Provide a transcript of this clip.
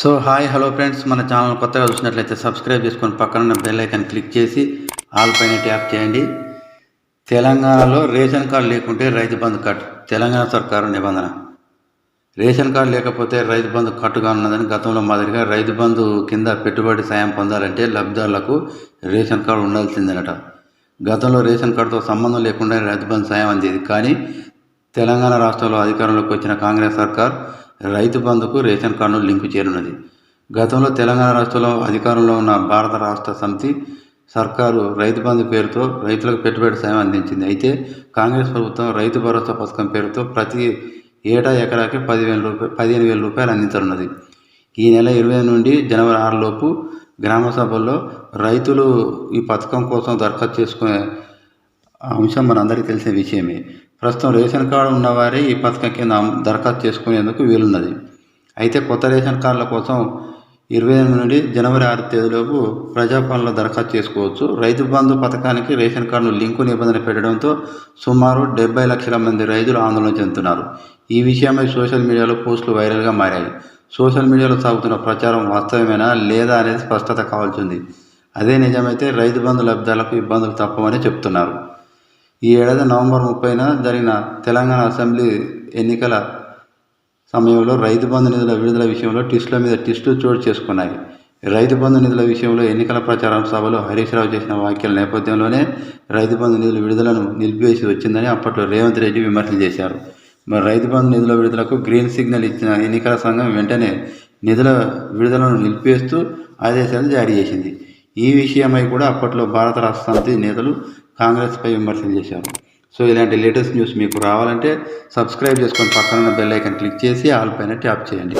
So hi hello friends. మన channel కొత్తగా చూసినట్లయితే సబ్స్క్రైబ్ చేసుకొని పక్కన బెల్ ఐకాన్ క్లిక్ చేసి ఆల్ పైన ట్యాప్ చేయండి. తెలంగాణలో రేషన్ కార్డు లేకుంటే రైతు బంధు కట్ తెలంగాణ సర్కారు నిబంధన. రేషన్ కార్డు లేకపోతే రైతు బంధు కట్టుగా ఉన్నదని గతంలో మాదిరిగా రైతు బంధు కింద పెట్టుబడి సాయం పొందాలంటే లబ్ధిదారులకు రేషన్ కార్డు ఉండాల్సిందనట. గతంలో రేషన్ కార్డుతో సంబంధం లేకుండా రైతు బంధు సాయం అందేది. కానీ తెలంగాణ రాష్ట్రంలో అధికారంలోకి వచ్చిన కాంగ్రెస్ సర్కార్ రైతు బంధుకు రేషన్ కార్డును లింకు చేరున్నది గతంలో తెలంగాణ రాష్ట్రంలో అధికారంలో ఉన్న భారత రాష్ట్ర సమితి సర్కారు రైతు బంధు పేరుతో రైతులకు పెట్టుబడి సాయం అందించింది. అయితే కాంగ్రెస్ ప్రభుత్వం రైతు భరోసా పథకం పేరుతో ప్రతి ఏటా ఎకరాకి పదివేల రూపాయలు పదిహేను వేల రూపాయలు అందించనున్నది. ఈ నెల ఇరవై నుండి జనవరి ఆరులోపు గ్రామ సభల్లో రైతులు ఈ పథకం కోసం దరఖాస్తు చేసుకునే అంశం మనందరికీ తెలిసిన విషయమే. ప్రస్తుతం రేషన్ కార్డు ఉన్నవారే ఈ పథకం కింద దరఖాస్తు చేసుకునేందుకు వీలున్నది. అయితే కొత్త రేషన్ కార్డుల కోసం ఇరవై ఎనిమిది నుండి జనవరి ఆరు తేదీలోపు ప్రజాపాలనలో దరఖాస్తు చేసుకోవచ్చు. రైతు బంధు పథకానికి రేషన్ కార్డును లింకు నిబంధన పెట్టడంతో సుమారు డెబ్బై లక్షల మంది రైతులు ఆందోళన చెందుతున్నారు. ఈ విషయమై సోషల్ మీడియాలో పోస్టులు వైరల్గా మారాయి. సోషల్ మీడియాలో సాగుతున్న ప్రచారం వాస్తవమేనా లేదా అనేది స్పష్టత కావాల్సింది. అదే నిజమైతే రైతు బంధు లబ్ధాలకు ఇబ్బందులు తప్పవని చెప్తున్నారు. ఈ ఏడాది నవంబర్ ముప్పైన జరిగిన తెలంగాణ అసెంబ్లీ ఎన్నికల సమయంలో రైతు బంధు నిధుల విడుదల విషయంలో టిస్టుల మీద టిస్టులు చోటు చేసుకున్నాయి. రైతు బంధు నిధుల విషయంలో ఎన్నికల ప్రచారం సభలో హరీష్ రావు చేసిన వ్యాఖ్యల నేపథ్యంలోనే రైతు బంధు నిధుల విడుదలను నిలిపివేసి వచ్చిందని అప్పట్లో రేవంత్ రెడ్డి విమర్శలు చేశారు. మరి రైతు బంధు నిధుల విడుదలకు గ్రీన్ సిగ్నల్ ఇచ్చిన ఎన్నికల సంఘం వెంటనే నిధుల విడుదలను నిలిపివేస్తూ ఆదేశాలు జారీ చేసింది. ఈ విషయమై కూడా అప్పట్లో భారత రాష్ట్ర సమితి నేతలు కాంగ్రెస్పై విమర్శలు చేశారు. సో ఇలాంటి లేటెస్ట్ న్యూస్ మీకు రావాలంటే సబ్స్క్రైబ్ చేసుకొని పక్కన బెల్ ఐకన్ క్లిక్ చేసి ఆల్ పైన ట్యాప్ చేయండి.